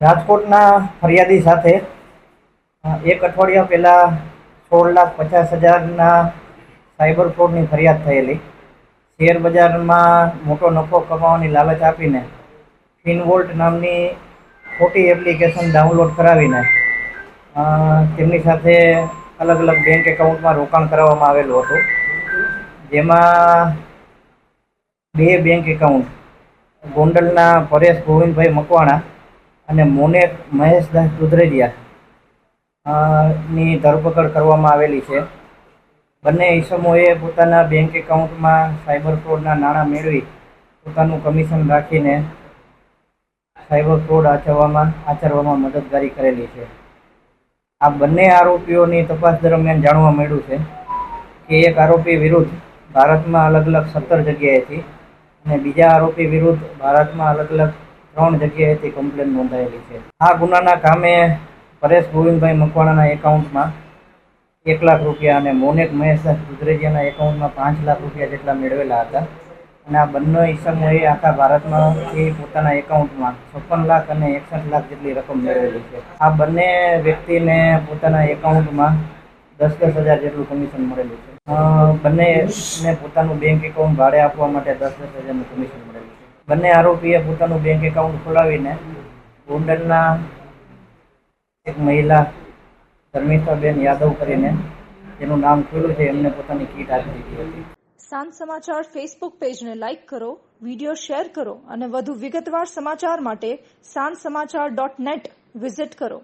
રાજકોટના ફરિયાદી સાથે એક અઠવાડિયા પહેલાં સોળ લાખ પચાસ હજારના સાયબર ફ્રોડની ફરિયાદ થયેલી. શેર બજારમાં મોટો નફો કમાવાની લાલચ આપીને ફિનવોલ્ટ નામની ખોટી એપ્લિકેશન ડાઉનલોડ કરાવીને તેમની સાથે અલગ અલગ બેંક એકાઉન્ટમાં રોકાણ કરાવવામાં આવેલું હતું. જેમાં બે બેંક એકાઉન્ટ, ગોંડલના પરેશ ગોવિંદભાઈ મકવાણા અને મોનેક મહેશદાસ દુધરેજિયા ની ધરપકડ કરવામાં આવેલી છે. બંને ઈસમોએ પોતાના બેંક એકાઉન્ટમાં સાયબર ફ્રોડના નાણાં મેળવી પોતાનું કમિશન રાખીને સાયબર ફ્રોડ આચરવામાં આચરવામાં મદદગારી કરેલી છે. આ બંને આરોપીઓની તપાસ દરમિયાન જાણવા મળ્યું છે કે એક આરોપી વિરુદ્ધ ભારતમાં અલગ અલગ સત્તર જગ્યાએથી અને બીજા આરોપી વિરુદ્ધ ભારતમાં અલગ અલગ ત્રણ જગ્યાએથી કમ્પ્લેન નોંધાયેલી છે. આ ગુનાના કામે પરેશ ગોવિંદભાઈ મકવાણાના એકાઉન્ટમાં એક લાખ રૂપિયા અને મોનેક મહેશ દુધરેજિયાના એકાઉન્ટમાં પાંચ લાખ રૂપિયા જેટલા મેળવેલા હતા. અને આ બંને ઈસમોએ આખા ભારતમાં એ પોતાના એકાઉન્ટમાં છપ્પન લાખ અને એકસઠ લાખ જેટલી રકમ મેળવેલી છે. આ બંને વ્યક્તિને પોતાના એકાઉન્ટમાં દસ દસ હજાર જેટલું કમિશન મળેલું છે. બંનેને પોતાનું બેંક એકાઉન્ટ ભાડે આપવા માટે દસ દસ હજારનું કમિશન મળેલું બંને આરોપીએ પોતાનું બેંક એકાઉન્ટ ખોલાવીને ગોંડલના એક મહિલા ધર્મિતાબેન યાદવ કરીને જેનું નામ ખુલ્લું છે, એમને પોતાની કીટ આપી દીધી હતી. સાંજ સમાચાર ફેસબુક પેજને લાઇક કરો વીડિયો શેર કરો અને વધુ વિગતવાર સમાચાર માટે સાંજ સમાચાર ડોટ નેટ વિઝિટ કરો.